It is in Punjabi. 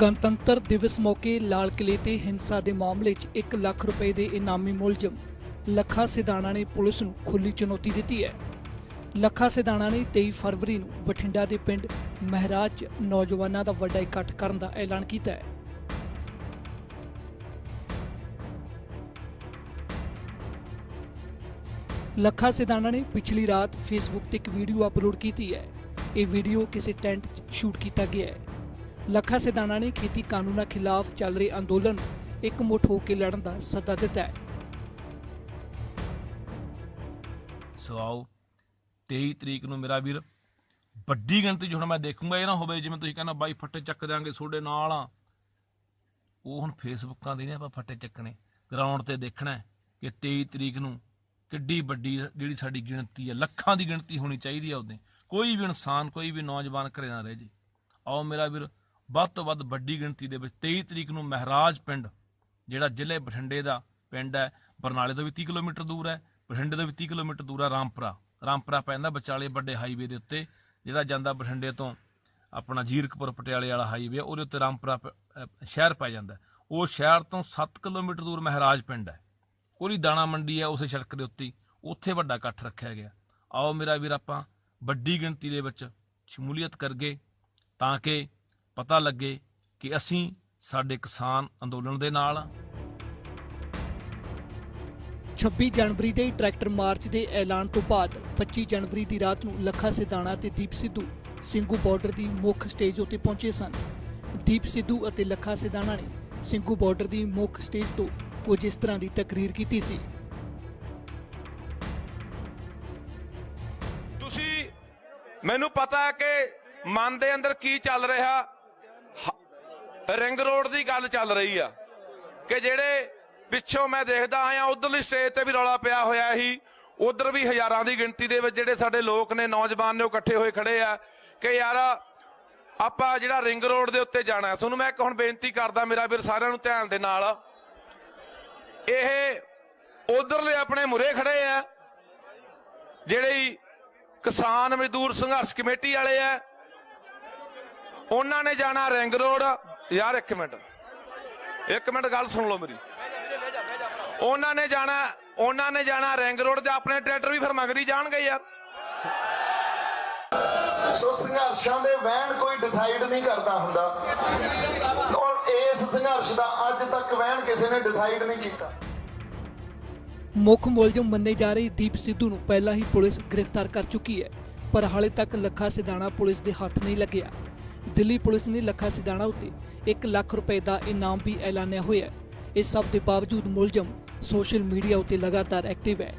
ਗਣਤੰਤਰ ਦਿਵਸ ਮੌਕੇ ਲਾਲ ਕਿਲੇ ਤੇ ਹਿੰਸਾ ਦੇ ਮਾਮਲੇ 'ਚ 1 ਲੱਖ ਰੁਪਏ ਦੇ ਇਨਾਮੀ ਮੁਲਜ਼ਮ ਲੱਖਾ ਸਿਧਾਣਾ ਨੇ ਪੁਲਿਸ ਨੂੰ ਖੁੱਲੀ ਚੁਣੌਤੀ ਦਿੱਤੀ ਹੈ। ਲੱਖਾ ਸਿਧਾਣਾ ਨੇ 23 ਫਰਵਰੀ ਨੂੰ ਬਠਿੰਡਾ ਦੇ ਪਿੰਡ ਮਹਿਰਾਜ 'ਚ ਨੌਜਵਾਨਾਂ ਦਾ ਵੱਡਾ ਇਕੱਠ ਕਰਨ ਦਾ ਐਲਾਨ ਕੀਤਾ ਹੈ। ਲੱਖਾ ਸਿਧਾਣਾ ਨੇ ਪਿਛਲੀ ਰਾਤ ਫੇਸਬੁੱਕ ਤੇ ਇੱਕ ਵੀਡੀਓ ਅਪਲੋਡ ਕੀਤੀ ਹੈ। ਇਹ ਵੀਡੀਓ ਕਿਸੇ ਟੈਂਟ 'ਚ ਸ਼ੂਟ ਕੀਤਾ ਗਿਆ ਹੈ। ਲੱਖਾ ਸਿਧਾਣਾ ਨੇ ਖੇਤੀ ਕਾਨੂੰਨਾਂ ਖਿਲਾਫ ਚੱਲ ਰਹੇ ਅੰਦੋਲਨ ਨੂੰ ਇਕਮੁੱਠ ਹੋ ਕੇ ਲੜਨ ਦਾ ਸੱਦਾ ਦਿੱਤਾ ਹੈ। ਸੋ ਆਓ 23 ਤਰੀਕ ਨੂੰ ਮੇਰਾ ਵੀਰ, ਵੱਡੀ ਗਿਣਤੀ 'ਚ ਹੁਣ ਮੈਂ ਦੇਖੂੰਗਾ, ਇਹ ਨਾ ਹੋਵੇ ਜਿਵੇਂ ਤੁਸੀਂ ਕਹਿੰਦਾ ਬਾਈ ਫੱਟੇ ਚੱਕ ਦਿਆਂਗੇ ਤੁਹਾਡੇ ਨਾਲ ਆ। ਉਹ ਹੁਣ ਫੇਸਬੁੱਕਾਂ ਦੇ ਨੇ, ਆਪਾਂ ਫੱਟੇ ਚੱਕਣੇ। ਗਰਾਊਂਡ ਤੇ ਦੇਖਣਾ ਕਿ 23 ਤਰੀਕ ਨੂੰ ਕਿੱਡੀ ਵੱਡੀ ਜਿਹੜੀ ਸਾਡੀ ਗਿਣਤੀ ਹੈ, ਲੱਖਾਂ ਦੀ ਗਿਣਤੀ ਹੋਣੀ ਚਾਹੀਦੀ ਹੈ ਉਹਦੇ। ਕੋਈ ਵੀ ਇਨਸਾਨ, ਕੋਈ ਵੀ ਨੌਜਵਾਨ ਘਰੇ ਨਾ ਰਹਿ ਜੇ। ਆਓ ਮੇਰਾ ਵੀਰ ਵੱਧ ਤੋਂ ਵੱਧ ਵੱਡੀ ਗਿਣਤੀ ਦੇ ਵਿੱਚ 23 ਤਰੀਕ ਨੂੰ ਮਹਿਰਾਜ ਪਿੰਡ, ਜਿਹੜਾ ਜ਼ਿਲ੍ਹੇ ਬਠਿੰਡੇ ਦਾ ਪਿੰਡ ਹੈ, ਬਰਨਾਲੇ ਤੋਂ ਵੀ 30 ਕਿਲੋਮੀਟਰ ਦੂਰ ਹੈ, ਬਠਿੰਡੇ ਤੋਂ ਵੀ 30 ਕਿਲੋਮੀਟਰ ਦੂਰ ਹੈ, ਰਾਮਪੁਰਾ। ਰਾਮਪੁਰਾ ਪੈਂਦਾ ਵਿਚਾਲੇ ਵੱਡੇ ਹਾਈਵੇ ਦੇ ਉੱਤੇ, ਜਿਹੜਾ ਜਾਂਦਾ ਬਠਿੰਡੇ ਤੋਂ ਆਪਣਾ ਜੀਰਕਪੁਰ, ਪਟਿਆਲੇ ਵਾਲਾ ਹਾਈਵੇ ਉਹਦੇ ਉੱਤੇ ਰਾਮਪੁਰਾ ਪ- ਸ਼ਹਿਰ ਪੈ ਜਾਂਦਾ ਉਹ ਸ਼ਹਿਰ ਤੋਂ 7 ਕਿਲੋਮੀਟਰ ਦੂਰ ਮਹਿਰਾਜ ਪਿੰਡ ਹੈ। ਉਹਦੀ ਦਾਣਾ ਮੰਡੀ ਹੈ ਉਸੇ ਸੜਕ ਦੇ ਉੱਤੇ ਉੱਥੇ ਵੱਡਾ ਇਕੱਠ ਰੱਖਿਆ ਗਿਆ। ਆਓ ਮੇਰਾ ਵੀਰ, ਆਪਾਂ ਵੱਡੀ ਗਿਣਤੀ ਦੇ ਵਿੱਚ ਸ਼ਮੂਲੀਅਤ ਕਰਗੇ ਤਾਂ ਕਿ ਪਤਾ ਲੱਗੇ ਕਿ ਅਸੀਂ ਸਾਡੇ ਕਿਸਾਨ ਅੰਦੋਲਨ ਦੇ ਨਾਲ ਹਾਂ 26 ਜਨਵਰੀ ਦੇ ਟਰੈਕਟਰ ਮਾਰਚ ਦੇ ਐਲਾਨ ਤੋਂ ਬਾਅਦ 25 ਜਨਵਰੀ ਦੀ ਰਾਤ ਨੂੰ ਲੱਖਾ ਸਿਧਾਣਾ ਤੇ ਦੀਪ ਸਿੱਧੂ ਸਿੰਘੂ ਬਾਰਡਰ ਦੀ ਮੁੱਖ ਸਟੇਜ ਉੱਤੇ ਪਹੁੰਚੇ ਸਨ। ਦੀਪ ਸਿੱਧੂ ਅਤੇ ਲੱਖਾ ਸਿਧਾਣਾ ਨੇ ਸਿੰਘੂ ਬਾਰਡਰ ਦੀ ਮੁੱਖ ਸਟੇਜ ਤੋਂ ਕੁਝ ਇਸ ਤਰ੍ਹਾਂ ਦੀ ਤਕਰੀਰ ਕੀਤੀ ਸੀ। ਤੁਸੀਂ ਮੈਨੂੰ ਪਤਾ ਹੈ ਕਿ ਮਨ ਦੇ ਅੰਦਰ ਕੀ ਚੱਲ ਰਿਹਾ। ਹ- ਰਿੰਗ ਰੋਡ ਦੀ ਗੱਲ ਚੱਲ ਰਹੀ ਆ ਕਿ ਜਿਹੜੇ ਪਿੱਛੋਂ ਮੈਂ ਦੇਖਦਾ ਆਇਆ, ਉਧਰਲੀ ਸਟੇਜ ਤੇ ਵੀ ਰੌਲਾ ਪਿਆ ਹੋਇਆ ਸੀ। ਉਧਰ ਵੀ ਹਜ਼ਾਰਾਂ ਦੀ ਗਿਣਤੀ ਦੇ ਵਿੱਚ ਜਿਹੜੇ ਸਾਡੇ ਲੋਕ ਨੇ, ਨੌਜਵਾਨ ਨੇ ਉਹ ਇਕੱਠੇ ਹੋਏ ਖੜੇ ਆ ਕਿ ਯਾਰ ਆਪਾਂ ਜਿਹੜਾ ਰਿੰਗ ਰੋਡ ਦੇ ਉੱਤੇ ਜਾਣਾ ਤੁਹਾਨੂੰ ਮੈਂ ਇੱਕ ਹੁਣ ਬੇਨਤੀ ਕਰਦਾ ਮੇਰਾ ਵੀਰ, ਸਾਰਿਆਂ ਨੂੰ ਧਿਆਨ ਦੇ ਨਾਲ। ਇਹ ਉਧਰਲੇ ਆਪਣੇ ਮੁਰੇ ਖੜੇ ਆ। ਜਿਹੜੇ ਕਿਸਾਨ ਮਜ਼ਦੂਰ ਸੰਘਰਸ਼ ਕਮੇਟੀ ਵਾਲੇ ਆ, ਉਹਨਾਂ ਨੇ ਜਾਣਾ ਰਿੰਗ ਰੋਡ। ਯਾਰ ਇੱਕ ਮਿੰਟ। ਇੱਕ ਮਿੰਟ ਗੱਲ ਸੁਣ ਲਓ ਮੇਰੀ। ਉਹਨਾਂ ਨੇ ਜਾਣਾ ਉਹਨਾਂ ਨੇ ਜਾਣਾ ਰਿੰਗ ਰੋਡ ਤੇ ਆਪਣੇ ਟਰੈਕਟਰ ਵੀ ਫਿਰ ਮੰਗਰੀ ਜਾਣਗੇ ਯਾਰ। ਸੋ ਸੰਘਰਸ਼ਾਂ ਦੇ ਵਹਿਣ ਕੋਈ ਡਿਸਾਈਡ ਨਹੀਂ ਕਰਦਾ ਹੁੰਦਾ। ਔਰ ਇਸ ਸੰਘਰਸ਼ ਦਾ ਅੱਜ ਤੱਕ ਵਹਿਣ ਕਿਸੇ ਨੇ ਡਿਸਾਈਡ ਨਹੀਂ ਕੀਤਾ। ਮੁੱਖ ਮੁਲਜ਼ਮ ਮੰਨੇ ਜਾ ਰਹੇ ਦੀਪ ਸਿੱਧੂ ਨੂੰ ਪਹਿਲਾਂ ਹੀ ਪੁਲਿਸ ਗ੍ਰਿਫਤਾਰ ਕਰ ਚੁੱਕੀ ਹੈ ਪਰ ਹਾਲੇ ਤੱਕ ਲੱਖਾ ਸਿਧਾਣਾ ਪੁਲਿਸ ਦੇ ਹੱਥ ਨਹੀਂ ਲੱਗਿਆ। ਦਿੱਲੀ ਪੁਲਿਸ ਨੇ ਲੱਖਾ ਸਿਧਾਣਾ ਉੱਤੇ 1 ਲੱਖ ਰੁਪਏ ਦਾ ਇਨਾਮ ਵੀ ਐਲਾਨਿਆ ਹੋਇਆ ਹੈ। ਇਸ ਸਭ ਦੇ ਬਾਵਜੂਦ ਮੁਲਜ਼ਮ ਸੋਸ਼ਲ ਮੀਡੀਆ ਉੱਤੇ ਲਗਾਤਾਰ ਐਕਟਿਵ ਹੈ।